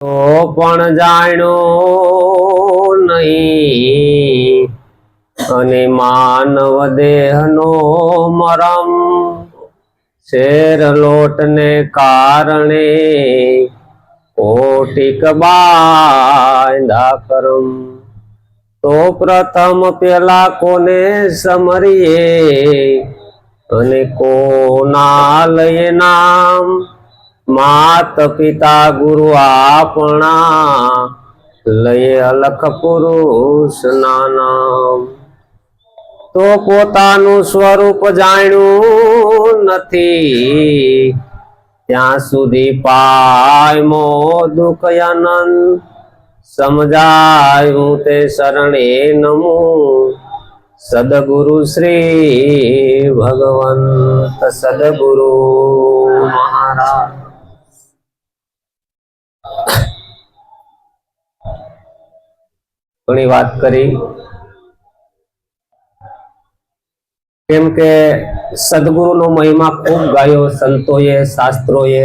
તો પણ જાણો નહીં. અને માનવ દેહનો મરમ શેર લોટને કારણે કોટિક બાંધા કરમ. તો પ્રથમ પેલા કોને સમરીએ? અને કોના લયે નામ? માત પિતા ગુરુ આપણા. લઈએ અલખ પુરુષ નામ તો પોતાનું સ્વરૂપ જાણ્યું નથી. ત્યાં સુધી પાય મો દુઃખ આનંદ સમજાયું તે શરણે નમું. સદગુરુ શ્રી ભગવંત સદગુરુ મહારાજ. ઘણી વાત કરી. કેમ કે સદગુરુનો મહિમા ખૂબ ગાયો, સંતોએ, શાસ્ત્રોએ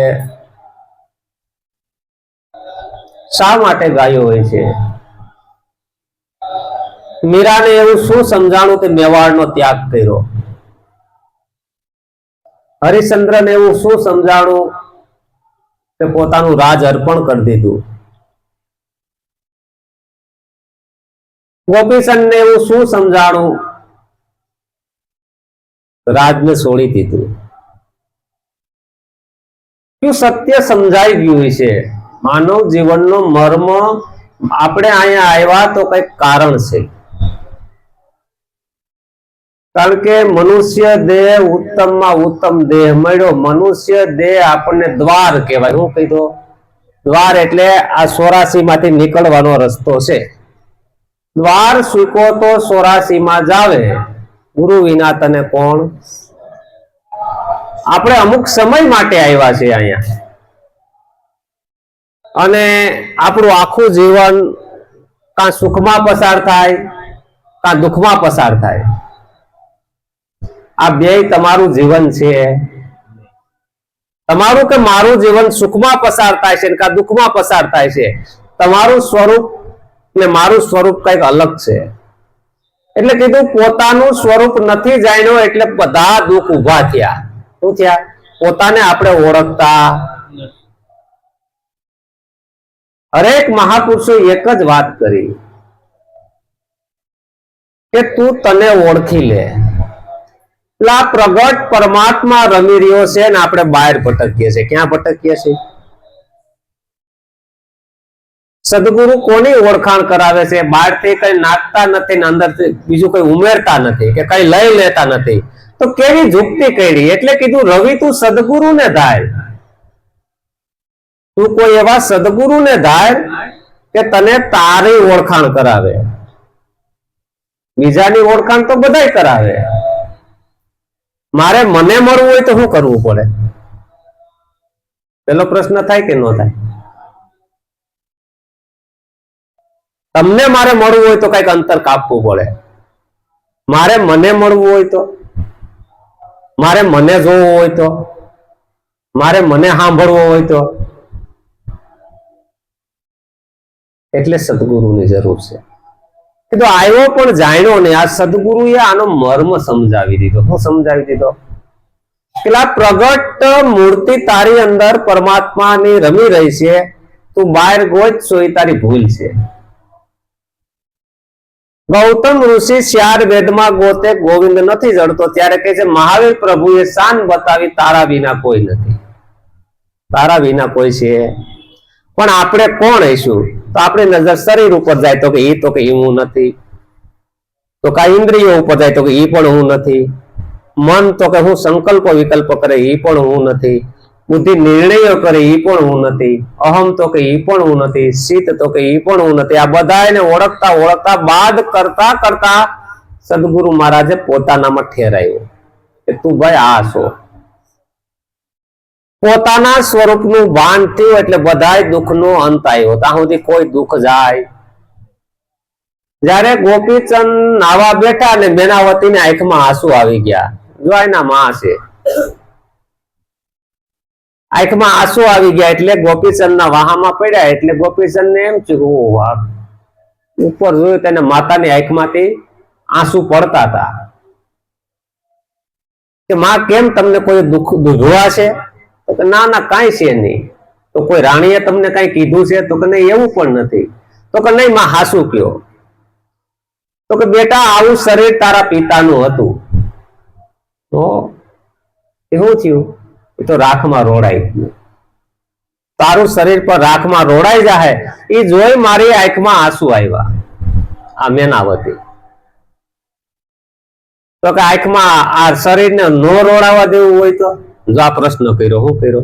શા માટે ગાયો હોય છે? મીરાને એવું શું સમજાણું કે મેવાડનો ત્યાગ કર્યો? હરિશ્ચંદ્રને એવું શું સમજાણું કે પોતાનું રાજ અર્પણ કરી દીધું? ગોપીચંદને એવું શું સમજાણું? રાજને છોડી દીધું. શું સત્ય સમજાઈ ગયું છે? માનવ જીવનનો મર્મ આપણે અહીંયા આવ્યા તો કંઈક કારણ છે. કારણ કે મનુષ્ય દેહ ઉત્તમમાં ઉત્તમ દેહ મળ્યો. મનુષ્ય દેહ આપણને દ્વાર કહેવાય. હું કહી દો દ્વાર એટલે આ સોરાસી માંથી નીકળવાનો રસ્તો છે. દ્વાર સુકો તો સોરાસી માં જાવે. ગુરુ વિના તને કોણ? આપણે અમુક સમય માટે આવ્યા છીએ અહીંયા. અને આપણું આખું જીવન કાં સુખમાં પસાર થાય, કાં દુઃખમાં પસાર થાય. આ બે તમારું જીવન છે. તમારું કે મારું જીવન સુખમાં પસાર થાય છે કાં દુઃખમાં પસાર થાય છે? તમારું સ્વરૂપ ને મારું સ્વરૂપ કંઈક અલગ છે. એટલે કીધું પોતાનું સ્વરૂપ નથી જાણ્યો એટલે બધા દુઃખ ઊભા થયા. શું થયા? પોતાને આપણે ઓળખતા. હરેક મહાપુરુષો એક જ વાત કરી. કે તું તને ઓળખી લે. એટલે પ્રગટ પરમાત્મા રમી રહ્યો છે ને આપણે બહાર ભટકીએ છીએ. ક્યાં ભટકીએ છીએ? સદગુરુ કોની ઓળખાણ કરાવે છે? બહારથી કઈ નાખતા નથી ને અંદર બીજું કઈ ઉમેરતા નથી કે કઈ લઈ લેતા નથી? તો કેવી ઝુકતી કરી? એટલે કીધું, રવિ તું સદગુરુ ને ધાર તું કોઈ એવા સદગુરુ ને ધાર કે તને તારી ઓળખાણ કરાવે. બીજાની ઓળખાણ તો બધાય કરાવે. મારે મને મળવું હોય તો શું કરવું પડે? પેલો પ્રશ્ન થાય કે ન થાય? તમને મારે મળવું હોય તો કંઈક અંતર કાપવું પડે. મારે મને મળવું હોય તો? મારે મને જોવું હોય તો? મારે મને સાંભળવો હોય તો? એટલે સદગુરુની જરૂર છે. કીધું આવ્યો પણ જાણ્યો ને આ સદગુરુએ આનો મર્મ સમજાવી દીધો. શું સમજાવી દીધો? પેલા પ્રગટ મૂર્તિ તારી અંદર પરમાત્માની રમી રહી છે. તું બહાર ગોજ છો તારી ભૂલ છે. ગૌતમ ઋષિ શ્યાર વેદમાં ગોતે ગોવિંદ નથી જડતો. ત્યારે કે છે, મહાવીર પ્રભુએ શાન બતાવી, તારા વિના કોઈ નથી. તારા વિના કોઈ છે. પણ આપણે કોણ હઈશું? તો આપણી નજર શરીર ઉપર જાય તો કે એ તો કે હું નથી. તો કા ઇન્દ્રિયો ઉપર જાય તો કે એ પણ હું નથી. મન તો કે હું સંકલ્પ વિકલ્પ કરે એ પણ હું નથી. બુદ્ધિ નિર્ણયો કરે એ પણ હું નથી, અહમ તો કે એ પણ હું નથી, શીત તો કે એ પણ હું નથી, આ બધાને ઓળખતા ઓળખતા બાદ કરતા કરતા સદગુરુ મહારાજે પોતાનામાં ઠેરાયો કે તું ભાઈ આ છો. પોતાના સ્વરૂપનું ભાન થયું એટલે બધા દુઃખનો અંત આવ્યો. ત્યાં સુધી કોઈ દુઃખ જાય. જ્યારે ગોપીચંદ નાવા બેઠા ને બેનાવતીને આંખમાં આંસુ આવી ગયા. જો એના માં છે આંખમાં આંસુ આવી ગયા એટલે ગોપીચંદના વાહામાં પડ્યા એટલે ગોપીચંદને એમ થયું ઉપર જોયું તેને માતાની આંખમાંથી આંસુ પડતા હતા. માં, કેમ તમને કોઈ દુઃખ દુધવા છે? તો કે, ના ના, કાંઈ છે નહીં. તો કોઈ રાણીએ તમને કાંઈ કીધું છે? તો કે, નહીં, એવું પણ નથી. તો કે, નહીં, માં, હાસુ કયો. તો કે, બેટા, આવું શરીર તારા પિતાનું હતું. તો એવું થયું? એ તો રાખમાં રોડાઈ ગયું. તારું શરીર પર રાખમાં રોડાઈ જાય એ જોઈ મારી આંખમાં આંસુ આવ્યા. આ મેનાવતી. તો કે આંખમાં આ શરીરને નો રોડાવા દેવું હોય તો? જો આ પ્રશ્ન કર્યો, હું કર્યો?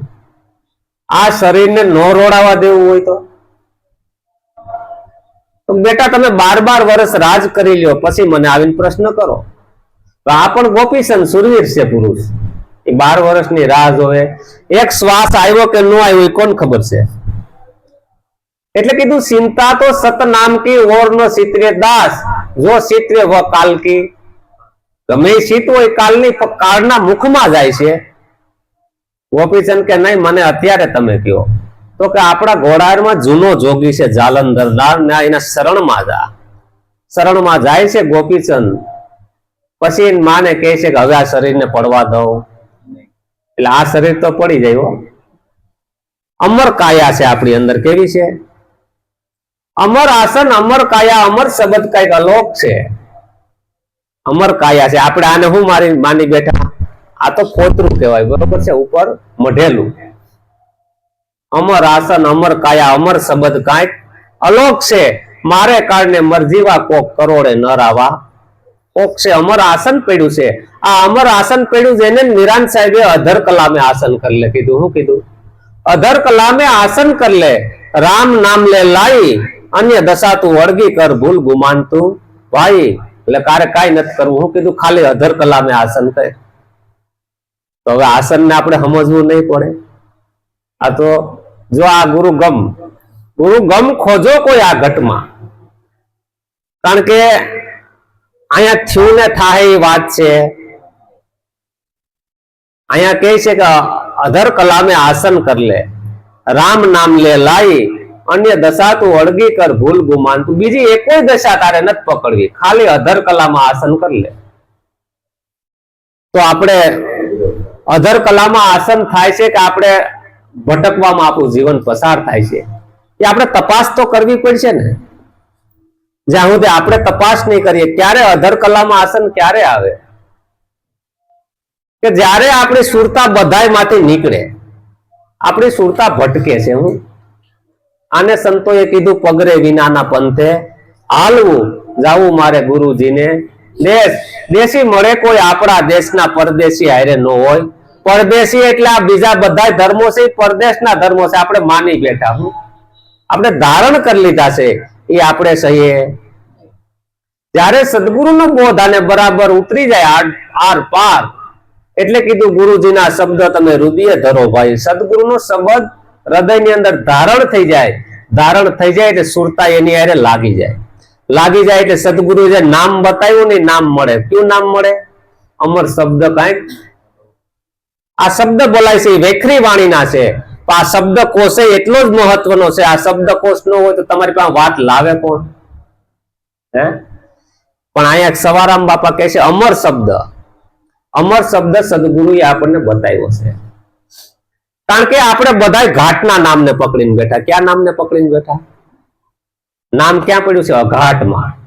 આ શરીરને નો રોડાવા દેવું હોય તો? બેટા તમે બાર બાર વર્ષ રાજ કરી લ્યો, પછી મને આવીને પ્રશ્ન કરો. તો આ પણ ગોપીચંદ સુરવીર છે પુરુષ. એ બાર વર્ષની રાહ જોવે. એક શ્વાસ આવ્યો કે ન આવ્યો એ કોણ ખબર છે? એટલે કીધું ચિંતા તો સતનામ કી ઓર નો સિત્રે દાસ. જો સિત્રે વ કાલ કી. ગમે સીત હોય કાલની કાળના મુખમાં જાય છે. ગોપીચંદ કે, નહીં, મને અત્યારે તમે કયો તો કે, આપણા ઘોડારમાં જૂનો જોગી છે જાલંધરદાર ને એના શરણમાં જા. શરણમાં જાય છે ગોપીચંદ પછી માને કહે છે કે, હવે આ શરીરને પડવા દઉં. એટલે આ શરીર તો પડી જાય અમર કાયા છે આપણી અંદર, કેવી છે? અમર આસન, અમર કાયા, અમર શબ્દ કંઈક અલોક છે. અમર કાયા છે. આપણે આને હું મારી માની બેઠા? આ તો ખોતરું કહેવાય, બરોબર છે? ઉપર મઢેલું. અમર આસન, અમર કાયા, અમર શબ્દ કાંઈક અલોક છે. મારે કારણે મરજીવા કોક કરોડે ન રાવા. કોક છે, અમર આસન પડ્યું છે. આ અમર આસન પડ્યું છે એને નિરાંત સાહેબે અધર કલામે આસન કરી લે, કીધું શું કીધું? અધર કલામે આસન કર લે, રામ નામ લે લાઈ, અન્ય દશા તું વળગી કર, ભૂલ ગુમાન તું ભાઈ એટલે કારે કાઈ નથી કરવું, હું કીધું, ખાલી અધર કલામે આસન કર. તો હવે આસન ને આપણે સમજવું નહીં પડે. આ તો જો આ ગુરુ ગમ ગુરુ ગમ ખોજો કોઈ આ ઘટમાં. કારણ કે અહીંયા થયું ને થાય એ વાત છે. અહીંયા કહે છે કે અધર કલામે આસન કર રામ નામ લે લાઈ, અન્ય દશા તું અળગી કર ભૂલ ગુમાન. તું બીજી એકોય દશા તારે નથી પકડવી, ખાલી અધર કલામાં આસન કરી લે. તો આપણે અધર કલામાં આસન થાય છે કે આપણે ભટકવામાં આપણું જીવન પસાર થાય છે? એ આપણે તપાસ તો કરવી પડશે ને. જ્યાં સુધી આપણે તપાસ નહીં કરીએ, ક્યારે અધર કલામાં આસન ક્યારે આવે? કે જ્યારે આપણી સુરતા બધાયમાંથી નીકળે, આપણી સુરતા ભટકે છે હું. આને સંતોએ કીધું, પગરે વિનાના પંથે હાલવું, જાવું મારે ગુરુજીને. દેશ, દેશી મળે કોઈ આપણા દેશના પરદેશી હારે ન હોય. પરદેશી એટલે આ બીજા બધા ધર્મો છે પરદેશના ધર્મો છે. આપણે માની બેઠા હું. આપણે ધારણ કરી લીધા છે. એ આપણે સહીએ. જ્યારે સદગુરુનો બોધ આને બરાબર ઉતરી જાય આર આર પાર, એટલે કીધું ગુરુજીના શબ્દ તમે હૃદય ધરો ભાઈ. સદગુરુનો શબ્દ હૃદયની અંદર ધારણ થઈ જાય. ધારણ થઈ જાય એટલે સુરતા એની હારે લાગી જાય. લાગી જાય એટલે સદગુરુ જે નામ બતાવ્યું ને નામ મળે. કયું નામ મળે? અમર શબ્દ કાંઈક આ શબ્દ બોલાય છે વેખરી વાણીના છે. પણ આ શબ્દ કોષ એટલો જ મહત્વનો છે. આ શબ્દ કોષ નો હોય તો તમારી પાસે વાત લાવે કોણ? હે? પણ અહીંયા સવારામ બાપા કહે છે, અમર શબ્દ. અમર શબ્દ સદગુરુએ આપણને બતાવ્યો છે. કારણ કે આપણે બધા ઘાટના નામને પકડીને બેઠા. ક્યાં નામને પકડીને બેઠા? નામ ક્યાં પડ્યું છે? અઘાટમાં.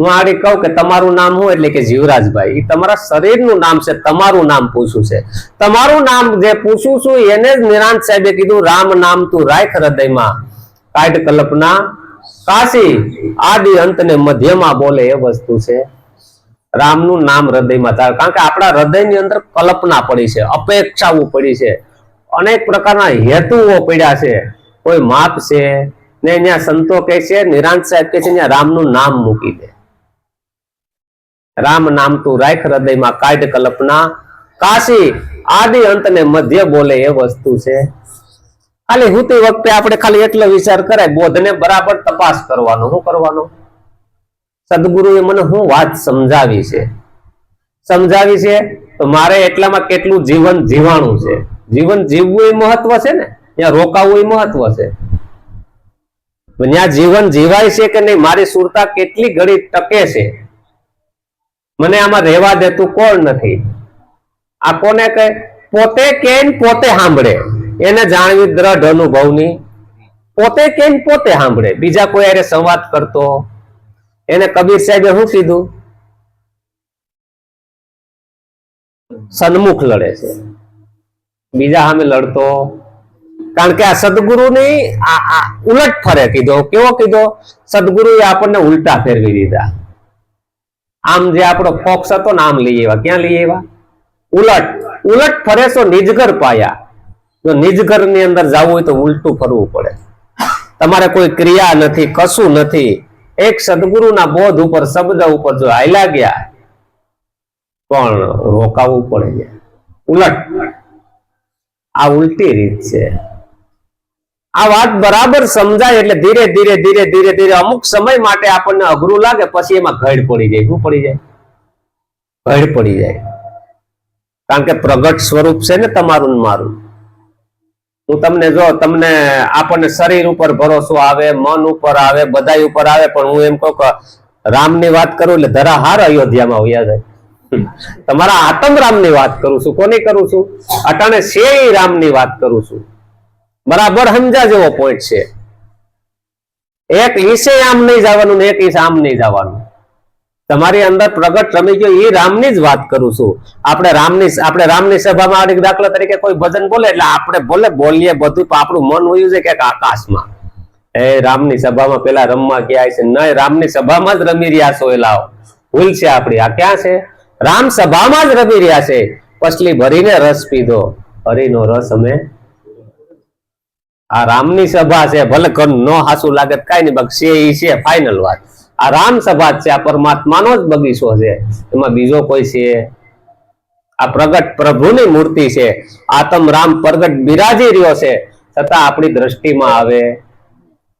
હું આગળ કહું કે તમારું નામ હું એટલે કે જીવરાજભાઈ. એ તમારા શરીરનું નામ છે, તમારું નામ પૂછું છે. તમારું નામ જે પૂછું છું, એને જ નિરાંત સાહેબે કીધું, રામ નામ તું રાખ હૃદયમાં. કાઢ કલ્પના. કાશી, આદિ અંત ને મધ્યમાં બોલે એ વસ્તુ છે. રામનું નામ હૃદયમાં થાય. કારણ કે આપણા હૃદયની અંદર કલ્પના પડી છે, અપેક્ષાઓ પડી છે. અનેક પ્રકારના હેતુઓ પડ્યા છે. કોઈ માપ છે ને અહીંયા સંતો કહે છે, નિરાંત સાહેબ કહે છે અહીંયા રામનું નામ મૂકી દે. રામ નામ તું રાખ હૃદયમાં, કાઢ કલ્પના. કાશી, આદિ અંત ને મધ્ય બોલે એ વસ્તુ છે. ખાલી હુતી વખતે આપણે ખાલી એટલો વિચાર કરાય, બોધને બરાબર તપાસ કરવાનો. શું કરવાનો? સદગુરુએ મને હું વાત સમજાવી છે? સમજાવી છે? તો મારે એટલામાં કેટલું જીવન જીવાણું છે? જીવન જીવવું એ મહત્વ છે ને? ત્યાં રોકાવું એ મહત્વ છે. ત્યાં જીવન જીવાય છે કે નહીં, મારી સુરતા કેટલી ઘડી ટકે છે? મને આમાં રહેવા દેતું કોણ નથી? આ કોને કહે? પોતે કે પોતે સાંભળે. એને જાણવી દ્રઢ અનુભવની. પોતે કે પોતે સાંભળે. બીજા કોઈ અરે સંવાદ કરતો. એને કબીર સાહેબે શું કીધું? સન્મુખ લડે છે. બીજા સામે લડતો. કારણ કે આ સદગુરુની ઉલટ ફરે કીધો. કેવો કીધો? સદગુરુએ આપણને ઉલટા ફેરવી દીધા. આમ જે આપણો ફોક્સ હતો ને લઈ આવ્યા. ક્યાં લઈ આવ્યા? ઉલટ. ઉલટ ફરે તો નિજગર પાયા. જો નિજગરની અંદર જવું હોય તો ઉલટું ફરવું પડે. તમારે કોઈ ક્રિયા નથી, કશું નથી. એક સદગુરુના બોધ ઉપર, શબ્દ ઉપર જો હાલ્યા ગયા, પણ રોકાવું પડે. ઉલટ. આ ઉલટી રીત છે. આ વાત બરાબર સમજાય એટલે ધીરે ધીરે ધીરે ધીરે ધીરે અમુક સમય માટે આપણને અઘરું લાગે, પછી એમાં ઘડ પડી જાય. શું પડી જાય? ઘડ પડી જાય. કારણ કે પ્રગટ સ્વરૂપ છે ને તમારું મારું. હું તમને જો તમને આપણને શરીર ઉપર ભરોસો આવે, મન ઉપર આવે બધા ઉપર આવે, પણ હું એમ કહું રામની વાત કરું એટલે ધરા હાર અયોધ્યામાં આવ્યા જાય. તમારા આતમ રામની વાત કરું છું. કોની કરું છું? અટાણે શે રામ રામની વાત કરું છું. બરાબર સમજા જેવો પોઈન્ટ છે. એક ઈસે આમ નહીં જવાનું ને એક ઈસ આમ નહીં જવાનું. તમારી અંદર પ્રગટ રમી ગયો એ રામની જ વાત કરું છું. આપણે રામની આપણે રામની સભામાં દાખલા તરીકે કોઈ ભજન બોલે એટલે આપણે બોલે બોલીએ બધું આપણું મન હોયું છે કે આકાશમાં. એ રામની સભામાં પેલા રમવા ગયા છે. નહીં રામની સભામાં જ રમી રહ્યા છો એલા ભૂલ છે આપણી. આ ક્યાં છે? રામ સભામાં જ રમી રહ્યા છે. પછલી ભરીને રસ પીધો. હરીનો રસ અમે આ રામની સભા છે, ભલે ઘર હાસુ લાગે તો કાંઈ નહીં, બાકી ઈ છે ફાઇનલ વાત. આ રામ સભા છે, આ પરમાત્માનો જ બગીચો છે. એમાં બીજો કોઈ છે? આ પ્રગટ પ્રભુની મૂર્તિ છે. આતમ રામ પ્રગટ બિરાજી રહ્યો છે. છતાં આપણી દ્રષ્ટિમાં આવે.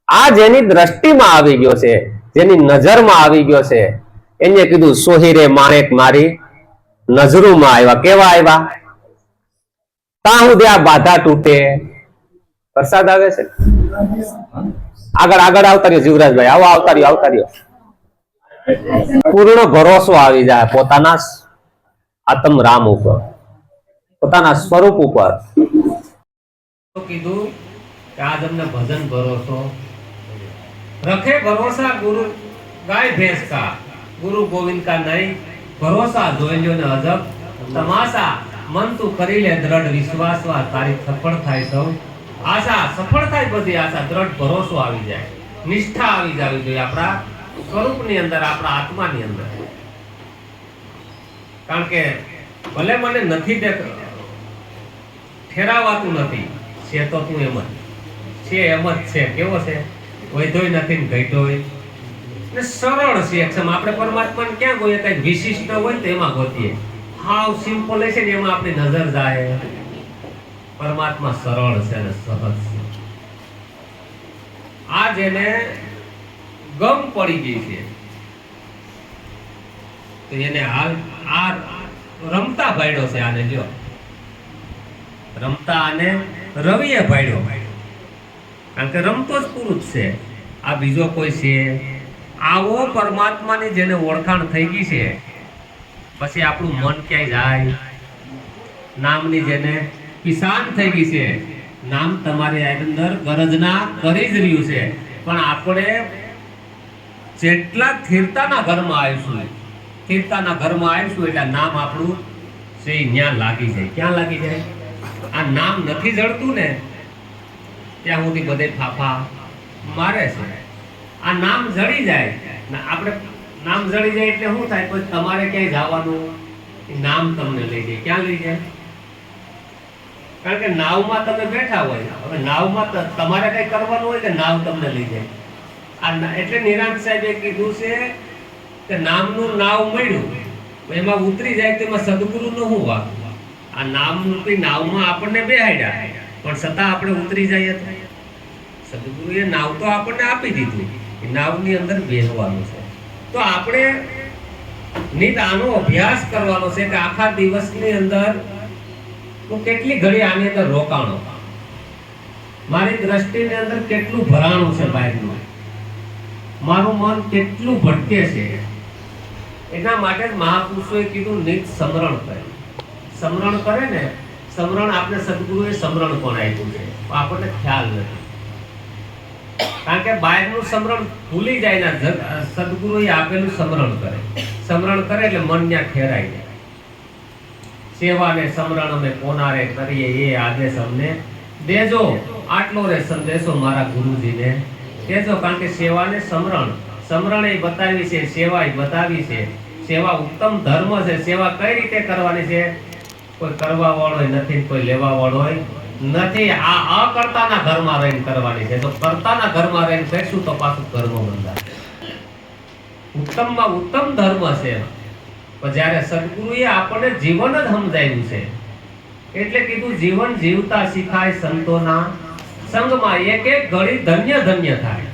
આ જેની દ્રષ્ટિમાં આવી ગયો છે, જેની નજરમાં આવી ગયો છે, એને કીધું સોહીરે માણેક મારી નજરોમાં આવ્યા. કેવા આવ્યા? ત્યાં સુધી આ બાધા તૂટે વરસાદ આવે છે? આગળ આગળ આવતા રહ્યો, જીવરાજભાઈ. આવો, આવતા રહ્યો આવતા રહ્યો. પૂર્ણ ભરોસો આવી જાય પોતાના આત્મ રામ ઉપર. પોતાના સ્વરૂપ ઉપર. કીધું કે આ તમને ભજન ભરોસો. રખે ભરોસા ગુરુ ગાય ભેંસ કા. ગુરુ ગોવિંદ કા નહીં. ભરોસા જોઈ લ્યો ને અજબ. તમાશા, મન તું કરી લે દ્રઢ વિશ્વાસ વા તારી સફળ થાય સૌ. આશા, સફળ બધી આશા, દ્રઢ ભરોસો આવી જાય. નિષ્ઠા આવી જવી જોઈએ આપણા સ્વરૂપની અંદર, આપણા આત્માની અંદર. કારણ કે ભલે મને નથી તે ઠેરાવાતું નથી, છે તો તું એમ જ. છે એમ જ છે. કેવો છે? વૈધોય નથી ને ઘટ્યોય ને સરળ છે. એકદમ આપણે પરમાત્માને ક્યાં ગોઈએ? કંઈક વિશિષ્ટ હોય તો એમાં ગોતીએ. હાવ સિમ્પલ છે ને એમાં આપણી નજર જાય. પરમાત્મા સરળ છે અને સહજ છે. આ જેને ગમ પડી ગઈ છે. તો એને હાલ આ રમતા ભાડ્યો છે આને જો રમતા આને રવિએ ભાડ્યો કારણ કે રમતો જ પુરુષ છે. આ બીજો કોઈ છે. આવો પરમાત્માની જેને ઓળખાણ થઈ ગઈ છે. પછી આપણું મન ક્યાંય જાય? નામની જેને કિસાન થઈ ગઈ છે. નામ તમારી અંદર ગરજના કરી જ રહ્યું છે. પણ આપણે જેટલા થીરતાના ઘરમાં આવીશું સ્થિરતાના ઘરમાં આવીશું એટલે નામ આપણું છે, ત્યાં લાગી જાય. ક્યાં લાગી જાય? આ નામ નથી જડતું ને, ત્યાં સુધી બધે ફાફા મારે છે. આ નામ જડી જાય. આપણે નામ જડી જાય એટલે શું થાય? પછી તમારે ક્યાંય જવાનું નામ તમને લઈ જાય. ક્યાં લઈ જાય? કારણ કે નાવમાં તમે બેઠા હોય. હવે નાવમાં તમારે કઈ કરવાનું હોય કે નાવ તમને લઈ જાય? આ એટલે નિરાંત સાહેબે કીધું છે કે નામનું નાવ મળ્યું, એમાં ઉતરી જાય તો એમાં સદગુરુ નું હું વાંક? આ નામરૂપી નાવમાં આપણને બેહાડ્યા, પણ છતાં આપણે ઉતરી જઈએ તો? સદગુરુએ નાવ તો આપણને આપી દીધું, એ નાવની અંદર બેસવાનું છે. તો આપણે નિત આનો અભ્યાસ કરવાનો છે કે આખા દિવસની અંદર હું કેટલી ઘડી આની અંદર રોકાણો? મારી દ્રષ્ટિની અંદર કેટલું ભરાણું છે બહારનું મારું મન કેટલું ભટકે છે? એના માટે મહાપુરુષોએ કીધું નિત સમરણ કરે. સમરણ કરે ને, સમરણ આપણે સદગુરુએ સમરણ પણ આપ્યું છે. આપણને ખ્યાલ નથી. કારણ કે બહારનું સમરણ ભૂલી જાય ને સદગુરુએ આપેલું સમરણ કરે. સમરણ કરે એટલે મન ત્યાં ઠેરાઈ જાય. સેવાને સમરણ અમે કોનારે કરીએ એ આદેશ અમને દેજો. આટલો રે સંદેશો મારા ગુરુજીને. દેજો કારણ કે સેવાને સમરણ. સમરણ એ બતાવી છે સેવા એ બતાવી છે. સેવા ઉત્તમ ધર્મ છે. સેવા કઈ રીતે કરવાની છે? કોઈ કરવા વાળો નથી કોઈ લેવા વાળો નથી, આ અકર્તાના ઘરમાં રહીને કરવાની છે. તો કર્તાના ઘરમાં રહીને કરશું તો પાછું કર્મ બંધાય ઉત્તમમાં ઉત્તમ ધર્મ છે. પણ જ્યારે સદગુરુએ આપણને જીવન જ સમજાવ્યું છે, એટલે કીધું જીવન જીવતા શીખાય સંતોના સંગમાં. એક એક ઘડી ધન્ય ધન્ય થાય.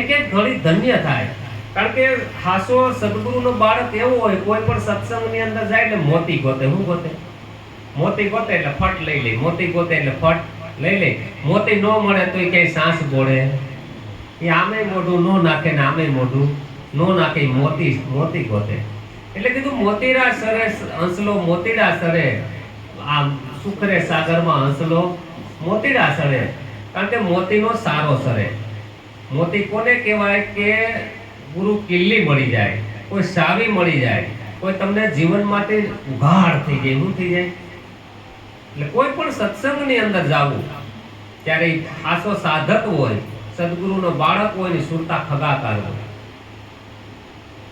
એક એક ઘડી ધન્ય થાય. કારણ કે હાસો સદગુરુનો બાળક એવો હોય, કોઈ પણ સત્સંગની અંદર જાય એટલે મોતી ગોતે. હું ગોતે? મોતી ગોતે એટલે ફટ લઈ લે, મોતી ગોતે એટલે ફટ લઈ લે. મોતી ન મળે તો એ ક્યાંય સાંસ બોળે એ આમે મોઢું ન નાખે ને આમે મોઢું ન નાખે મોતી મોતી ગોતે. એટલે કીધું મોતીરા સરે હંસલો, મોતીડા સરે. આ સુખરે સાગરમાં હંસલો, મોતીડા સરે. કારણ કે મોતીનો સારો સરે. મોતી કોને કહેવાય કે ગુરુ કિલ્લી મળી જાય, કોઈ સાવી મળી જાય, કોઈ તમને જીવન માટે ઉઘાડ થઈ જાય, એવું થઈ જાય. એટલે કોઈ પણ સત્સંગની અંદર જાવું ત્યારે ખાસો સાધક હોય, સદગુરુનો બાળક હોય ને સુરતા ખગાકાર હોય.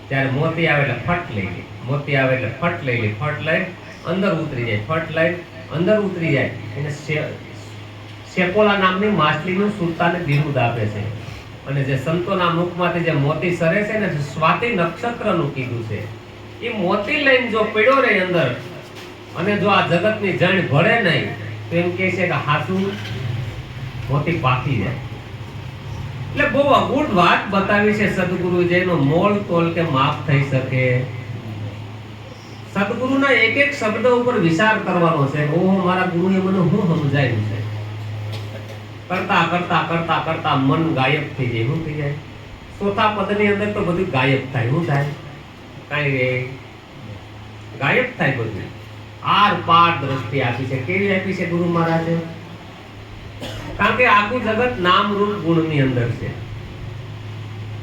ત્યારે મોતી આવે એટલે ફટ લઈ લે. મોતી આવે એટલે ફટ લઈ લે. ફટ લઈ, અંદર ઉતરી જાય. ફટ લઈ, અંદર ઉતરી જાય. એને શેકોલા નામની માછલીનું સુરતાને બિરુદ આપે છે. અને જે સંતોના મુખમાંથી જે મોતી સરે છે ને સ્વાતિ નક્ષત્રનું કીધું છે, એ મોતી લઈને જો પડ્યો રહે અંદર, અને જો આ જગતની જણ ભળે નહીં, તો એમ કહે છે કે હાસુ મોતી પાકી જાય. એટલે બહુ અગુણ વાત બતાવી છે સદગુરુ જેનો મોલ તોલ કે માફ થઈ શકે. સદગુરુના એક એક શબ્દ ઉપર વિચાર કરવાનો છે ઓહો, મારા ગુરુએ મને શું સમજાવ્યું છે? કરતા કરતા કરતા કરતા મન ગાયબ થઈ જાય, શું થઈ જાય? ચોથા પદની અંદર તો બધું ગાયબ થાય, શું થાય? કાંઈ ગાયબ થાય બધું. આર પાર દ્રષ્ટિ આપી છે. કેવી આપી છે ગુરુ મહારાજે? કારણ કે આખું જગત નામ રૂપ ગુણની અંદર છે.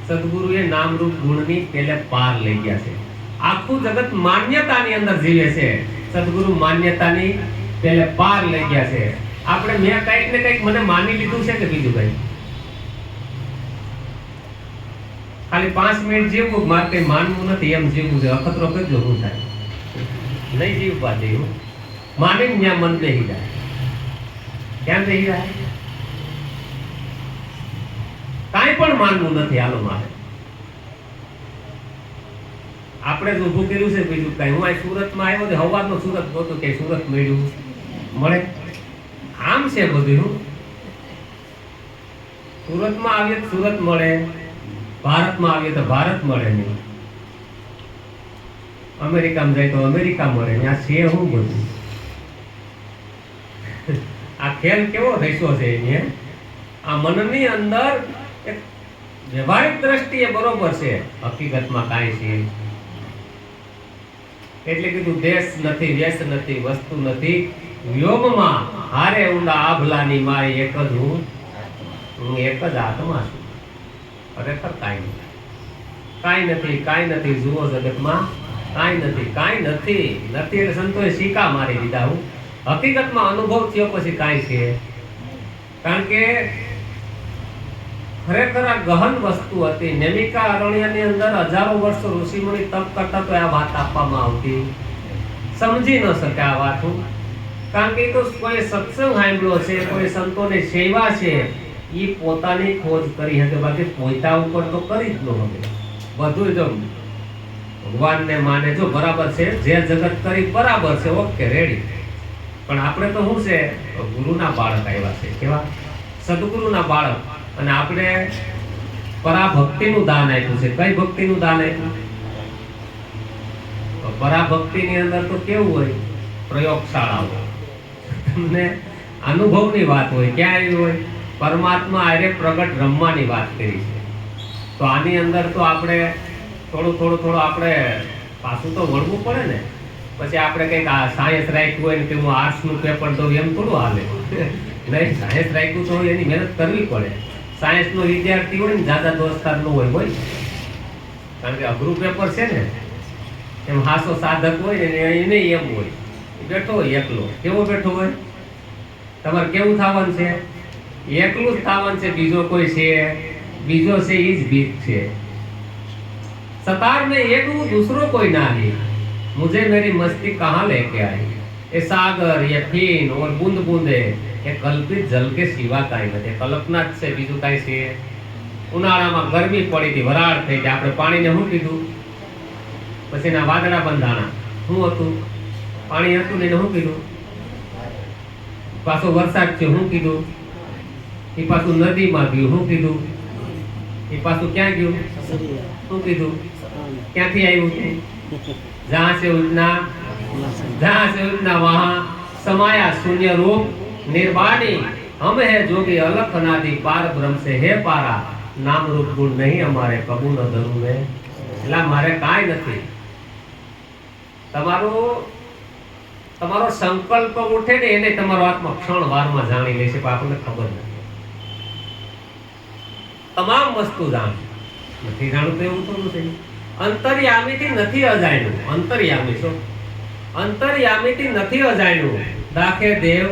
સદગુરુએ નામ રૂપ ગુણની પેલે પાર લઈ ગયા છે. આખું જગત માન્યતાની અંદર જીવે છે. સદગુરુ માન્યતાની પેલે પાર લઈ ગયા છે. આપણે મેં કંઈક ને કંઈક મને માની લીધું છે કે બીજું કઈ? ખાલી પાંચ મિનિટ જીવવું, મારે કંઈ માનવું નથી, એમ જીવવું છે. અખતરો કરજો, હું થાય. નહીં જીવવા દેવું. માની ત્યાં મન બેહી જાય. ક્યાં બેહી જાય? કાંઈ પણ માનવું નથી, હાલો મારે. આપણે તો ઊભું કર્યું છે, બીજું કાંઈ. હું સુરતમાં આવ્યો તો હવારનો સુરત ગોતો કે સુરત મળ્યું. મળે. આમ છે બધું. સુરતમાં આવીએ તો સુરત મળે, ભારતમાં આવીએ તો ભારત મળે નહીં. અમેરિકામાં જાય તો અમેરિકા મળે ત્યાં છે હું બધું. આ ખેલ કેવો રહીશો છે એની આ મનની અંદર વ્યવહારિક દ્રષ્ટિએ બરોબર છે, હકીકતમાં કાંઈ છે એટલે કીધું દેશ નથી, વ્યસ નથી, વસ્તુ નથી. યોગમાં હારે ઊંડા આભલાની મારી એક જ હું હું એક જ આત્મા છું. ખરેખર કાંઈ નથી. કાંઈ નથી કાંઈ નથી, જુઓ જગતમાં. કાંઈ નથી કાંઈ નથી. નથી એટલે સંતોએ સિક્કા મારી દીધા હું. હકીકતમાં અનુભવ થયો પછી કાંઈ છે? કારણ કે ખરેખર આ ગહન વસ્તુ હતી. નેમિકા અરણ્યની અંદર હજારો વર્ષો ઋષિમુનિ તપ કરતા તો આ વાત આપવામાં આવતી. સમજી ન શકે આ વાત. કારણ કે તો કોઈ સત્સંગ સાંભળ્યો છે, કોઈ સંતોની સેવા છે. એ પોતાની ખોજ કરી હતી બાકી પોતા ઉપર તો કરી જ ન શકે. બધું જો ભગવાનને માને. જો બરાબર છે, જે જગત કરી બરાબર છે, ઓકે રેડી પણ આપણે તો શું છે, ગુરુના બાળક આવ્યા છે, કેવા? સદગુરુના બાળક. અને આપણે પરાભક્તિનું દાન આપ્યું છે. કઈ ભક્તિનું દાન આપ્યું? પરાભક્તિની અંદર તો કેવું હોય? પ્રયોગશાળાઓ. તમને અનુભવની વાત હોય, ક્યાં હોય? પરમાત્મા આરે પ્રગટ રમવાની વાત કરી છે. તો આની અંદર તો આપણે થોડું થોડું થોડું આપણે પાછું તો વળવું પડે ને. પછી આપણે કંઈક સાયન્સ રાખ્યું હોય ને કે હું આર્ટ્સનું પેપર દઉં એમ થોડું હાલે. નહીં, સાયન્સ રાખ્યું તો એની મહેનત કરવી પડે. સાયન્સનો વિદ્યાર્થી હોય ને દાદા દોસ્તાર ન હોય હોય. કારણ કે અઘરું પેપર છે ને, એમ હાસો સાધક હોય ને, એને એમ હોય. બેઠો હોય એકલો. કેવો બેઠો હોય? તમારે કેવું થવાનું છે? એકલું જ થવાનું છે, બીજો કોઈ છે? બીજો છે એ જ ભીત છે. સતાર ને એક દૂસરો કોઈ ના લે. મુજે મેરી મસ્તી કહા લે કે આઈ એ સાગર એ ફીન ઓર બુંદ બુંદે એ કલ્પિત જલ કે સિવા કાંઈ નથી. કલ્પના જ છે બીજું કાંઈ છે. ઉનાળામાં ગરમી પડી હતી વરાળ થઈ હતી. આપણે પાણીને શું કીધું? પછી એના વાદળા બંધાણા. શું હતું? પાણી હતું ને શું કીધું? પાછો વરસાદ થયો. શું કીધું? એ પાછું નદીમાં ગયું. શું કીધું? એ પાછું ક્યાં ગયું? શું કીધું? ક્યાંથી આવ્યું જ્યાં છે ઉજના जहाँ से उठना वहाँ समाया शून्य रूप निर्वाणी हम है जोगी अलख अनादि पार ब्रह्म से है पारा नाम रूप गुण नहीं हमारे कबू न ધરું ને એટલે મારે કાંઈ નથી તમારો તમારો સંકલ્પ ઉઠે ને એને તમારો આત્મા ક્ષણ વારમાં જાણી લેશે પણ આપણને ખબર નથી તમામ વસ્તુ જાણ નથી જાણું તો એવું થોડું છે અંતર્યામીથી નથી અજાણ્યું અંતર્યામી છો અંતર્યામીથી નથી અજાણ્યું. દાખે દેવ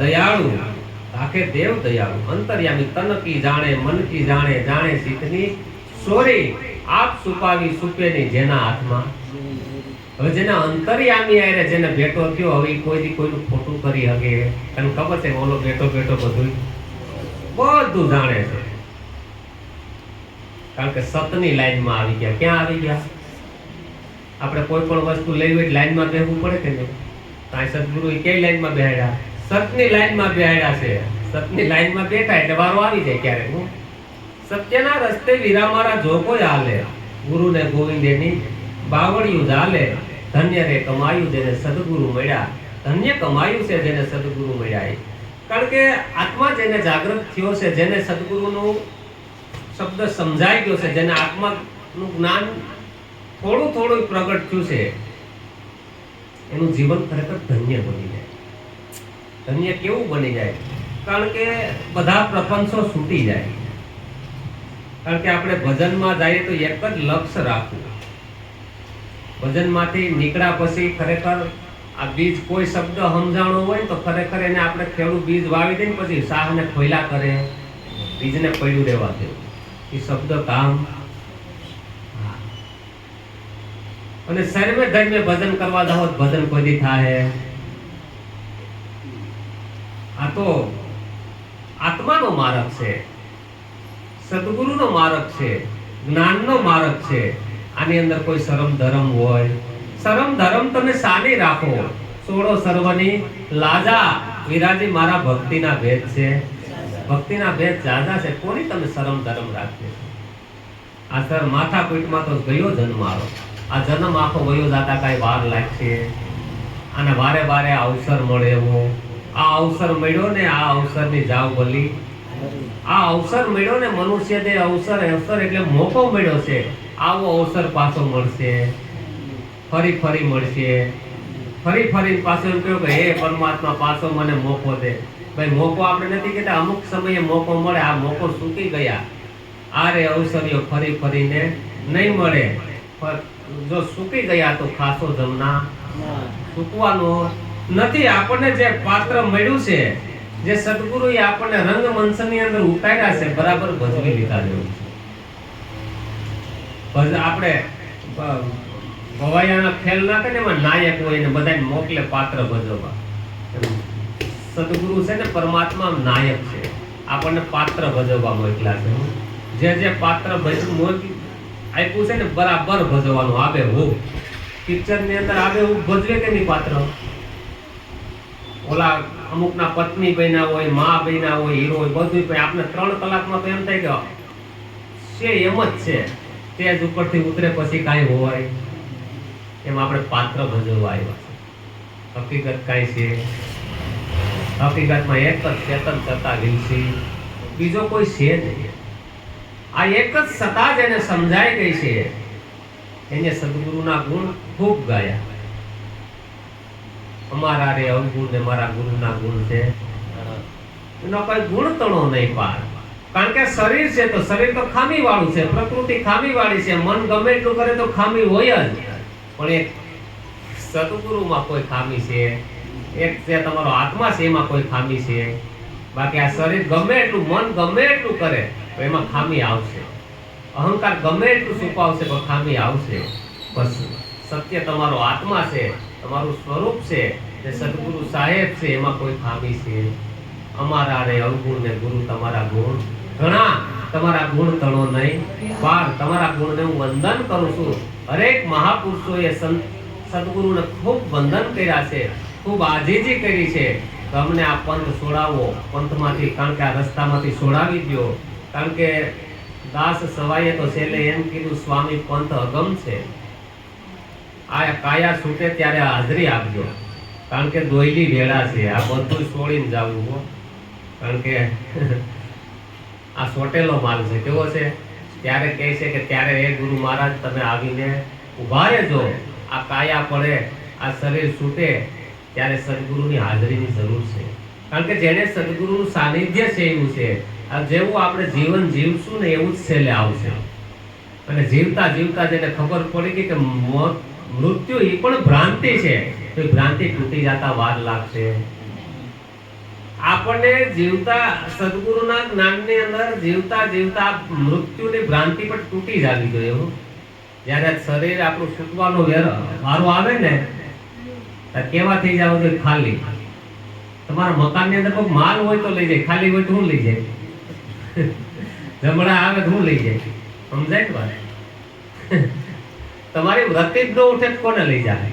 દયાળુ. દાખે દેવ દયાળુ. અંતર્યામી તન કી જાણે, મન કી જાણે જાણે સીતની સોરી આપ સુપાવી સુપેની જેના હાથમાં. હવે જેના અંતર્યામી આરે જેને ભેટો થયો, હવે કોઈથી કોઈનું ખોટું કરી શકે તને ખબર છે ઓલો બેટો બેટો બધું બધું જાણે છે. કારણ કે સતની લાઈનમાં આવી ગયા. ક્યાં આવી ગયા? આપણે કોઈ પણ વસ્તુ લઈ હોય લાઈનમાં બેહવું પડે કે નહીં? કાંઈ સદગુરુ કઈ લાઈનમાં બેહાડ્યા? સતની લાઈનમાં બેહાડ્યા છે. સતની લાઈનમાં બેઠા એટલે વારો આવી જાય ક્યારેક, હું. સત્યના રસ્તે વિરામારા જો કોઈ હાલે ગુરુને ગોવિંદેની બાવળિયું ચાલે. ધન્ય રે કમાયું જેને સદગુરુ મળ્યા. ધન્ય કમાયું છે જેને સદગુરુ મળ્યા. કારણ કે આત્મા જેને જાગૃત થયો છે, જેને સદગુરુનું શબ્દ સમજાઈ ગયો છે, જેને આત્માનું જ્ઞાન થોડું થોડું પ્રગટ થયું છે. એનું જીવન ખરેખર ધન્ય બની જાય. ધન્ય કેવું બની જાય? કારણ કે બધા પ્રપંચો છૂટી જાય. કારણ કે આપણે ભજનમાં જઈએ તો એક જ લક્ષ્ય રાખવું. ભજનમાંથી નીકળ્યા પછી ખરેખર આ બીજ કોઈ શબ્દ સમજાણો હોય તો ખરેખર એને આપણે ખેડૂત બીજ વાવી દઈએ પછી શાહને ખોયલા કરે. બીજને પડ્યું રહેવા દેવું એ શબ્દ કામ અને સર્વે ધર્મે ભજન કરવા જાઓ ભજન કોઈ થાય? આ તો આત્માનો માર્ગ છે. સદગુરુનો માર્ગ છે. જ્ઞાનનો માર્ગ છે. આની અંદર કોઈ શરમ ધરમ હોય. શરમ ધરમ તમે સાની રાખો. સોળો સર્વની લાજા. વિરાજી મારા ભક્તિના ભેદ છે. ભક્તિના ભેદ જાજા છે. કોની તમે શરમ ધરમ રાખજો આ સર માથા પીઠમાં તો ગયો જન્મ આવો આ જન્મ આખો વયો જાતા કાંઈ વાર લાગશે. અને વારે વારે અવસર મળે એવો. આ અવસર મળ્યો ને આ અવસરની જાવ ભલી. આ અવસર મળ્યો ને મનુષ્ય તે અવસર અવસર એટલે મોકો મળ્યો છે. આવો અવસર પાછો મળશે. ફરી ફરી મળશે. ફરી ફરી પાછો એમ કહ્યું કે, હે પરમાત્મા, પાછો મને મોકો દે. ભાઈ, મોકો આપણે નથી કહેતા. અમુક સમયે મોકો મળે. આ મોકો સૂકી ગયા. આ રે અવસરીઓ ફરી ફરીને નહીં મળે. જો સૂકી ગયા તો ખાસો જમના. ચૂકવાનો નથી, આપણને જે પાત્ર મળ્યું છે, જે સદગુરુએ આપણને રંગમંચની અંદર ઉતાર્યા છે, બરાબર ભજવી લીધા જેવું આપણે ભવાયાના ખેલ ના કરે એમાં નાયક હોય ને બધાને મોકલે પાત્ર ભજવવા. સદગુરુ છે ને પરમાત્મા નાયક છે. આપણને પાત્ર ભજવવા મોકલા છે. જે જે પાત્ર ભજવું આપ્યું છે ને બરાબર ભજવવાનું આબે હું. પિક્ચરની અંદર આબે હું ભજવે કે નહીં પાત્ર? ઓલા અમુકના પત્ની બન્યા હોય, મા બન્યા હોય, હીરો હોય બધું પણ આપણે ત્રણ કલાકમાં તો એમ થઈ ગયો છે એમ જ છે. સ્ટેજ ઉપરથી ઉતરે પછી કાંઈ હોય. એમ આપણે પાત્ર ભજવવા આવ્યા છે. હકીકત કાંઈ છે? હકીકતમાં એક જ ચેતન થતા વિલસી બીજો કોઈ છે નહીં. આ એક જ સત્તા જેને સમજાઈ ગઈ છે. એને સદગુરુના ગુણ ખૂબ ગાયા. અમારા રે અવગુણ ને મારા ગુરુના ગુણ છે. એનો કોઈ ગુણ તણો નહીં પાર. કારણ કે શરીર છે તો શરીર તો ખામી વાળું છે, પ્રકૃતિ ખામી વાળી છે. મન ગમે એટલું કરે તો ખામી હોય જ. પણ એક સદગુરુમાં કોઈ ખામી છે, એક જે તમારો આત્મા છે એમાં કોઈ ખામી છે. બાકી આ શરીર ગમે એટલું, મન ગમે એટલું કરે. તો એમાં ખામી આવશે. અહંકાર ગમે એટલું છુપાવશે, પણ ખામી આવશે. બસ સત્ય તમારો આત્મા છે, તમારું સ્વરૂપ છે જે સદગુરુ સાહેબ છે, એમાં કોઈ ખામી છે અમારા રે અવગુણ ને ગુરુ તમારા ગુણ ઘણા, તમારા ગુણ તણો નહીં. બાર તમારા ગુણને હું વંદન કરું છું. હરેક મહાપુરુષોએ સદગુરુને ખૂબ વંદન કર્યા છે, ખૂબ આજીજી કરી છે. તમને આ પંથ છોડાવો. પંથમાંથી, કારણ કે આ રસ્તામાંથી છોડાવી દો કારણ કે દાસ સવાઈએ તો છેલ્લે એમ કીધું, સ્વામી, પંથ અગમ છે. આ કાયા છૂટે ત્યારે હાજરી આપજો. કારણ કે દોયલી વેળા છે. આ બધું છોડીને જવું હો. કારણ કે આ સોટેલો માલ છે. કેવો છે? ત્યારે કહે છે કે, ત્યારે એ ગુરુ મહારાજ, તમે આવીને ઊભા રહેજો. આ કાયા પડે, આ શરીર છૂટે, ત્યારે સદગુરુની હાજરીની જરૂર છે. કારણ કે જેને સદગુરુનું સાનિધ્ય છે એવું છે આ જેવું આપણે જીવન જીવશું ને એવું જ છેલ્લે આવશે. અને જીવતા જીવતા જેને ખબર પડી ગઈ કે મોત મૃત્યુ એ પણ ભ્રાંતિ છે. તો ભ્રાંતિ તૂટી જતા વાર લાગશે. આપણને જીવતા સદગુરુના જ્ઞાનની અંદર જીવતા જીવતા મૃત્યુની ભ્રાંતિ પણ તૂટી જવી જોઈએ એવું જ્યારે શરીર આપણું છૂટવાનો વેર- વારો આવે ને કેવા થઈ જાવ ખાલી. તમારા મકાનની અંદર કોઈ માલ હોય તો લઈ જાય. ખાલી હોય તો હું લઈ જાય? જમણા આવે હું લઈ જાય સમજાય ને મારે તમારી વૃત્તિ જ ઉઠે કોને લઈ જાય?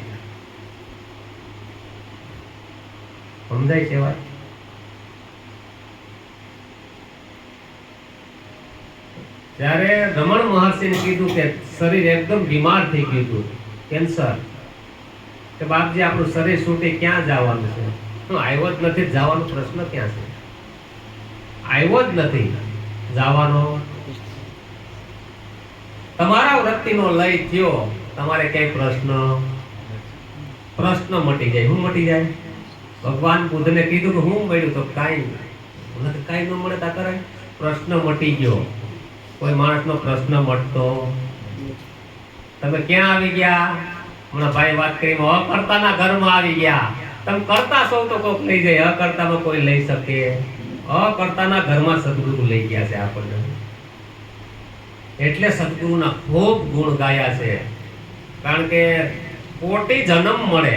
સમજાય છે વાત? જ્યારે રમણ મહર્ષિને કીધું કે શરીર એકદમ બીમાર થઈ ગયું હતું, કેન્સર, કે બાપજી, આપણું શરીર છૂટી ક્યાં જવાનું છે? હું આવ્યો જ નથી, જવાનો પ્રશ્ન ક્યાં છે? આવ્યો જ નથી. જવાનો. તમારા વૃત્તિનો લય થયો. તમારે ક્યાંય પ્રશ્ન? પ્રશ્ન મટી જાય. શું મટી જાય? ભગવાન બુદ્ધને કીધું કે હું મળ્યું તો કાંઈ મને કાંઈ ન મળે તા કરાય. પ્રશ્ન મટી ગયો. કોઈ માણસનો પ્રશ્ન મટતો. તમે ક્યાં આવી ગયા? હમણાં ભાઈ વાત કરી અકર્તાના ઘરમાં આવી ગયા. તમે કરતા સૌ તો કોક લઈ જાય. અકર્તામાં કોઈ લઈ શકે. અકર્તાના ઘરમાં સદગુરુ લઈ ગયા છે આપણને. એટલે સદગુરુના ખૂબ ગુણ ગાયા છે. કારણ કે કોટી જન્મ મળે,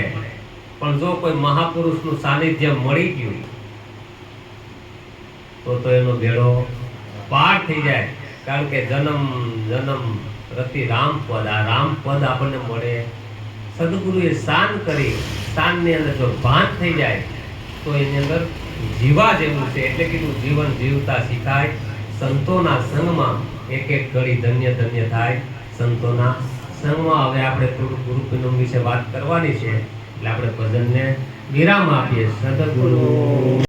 પણ જો કોઈ મહાપુરુષનું સાનિધ્ય મળી ગયું, તો તો એનો ભેળો પાર થઈ જાય. કારણ કે જન્મ જન્મ પ્રતિ રામપદ આ રામ પદ આપણને મળે. સદગુરુએ શાન કરી શાનની અંદર જો ભાન થઈ જાય, તો એની અંદર જીવા જેવું છે, એટલે કીધું જીવન જીવતા શીખાય, સંતોના સંગમાં એક એક ઘડી ધન્ય ધન્ય થાય. સંતોના સંગમાં હવે આપણે થોડું ગુરુ પૂનમ વિશે વાત કરવાની છે, એટલે આપણે ભજનને વિરામ આપીએ. સદગુરુ.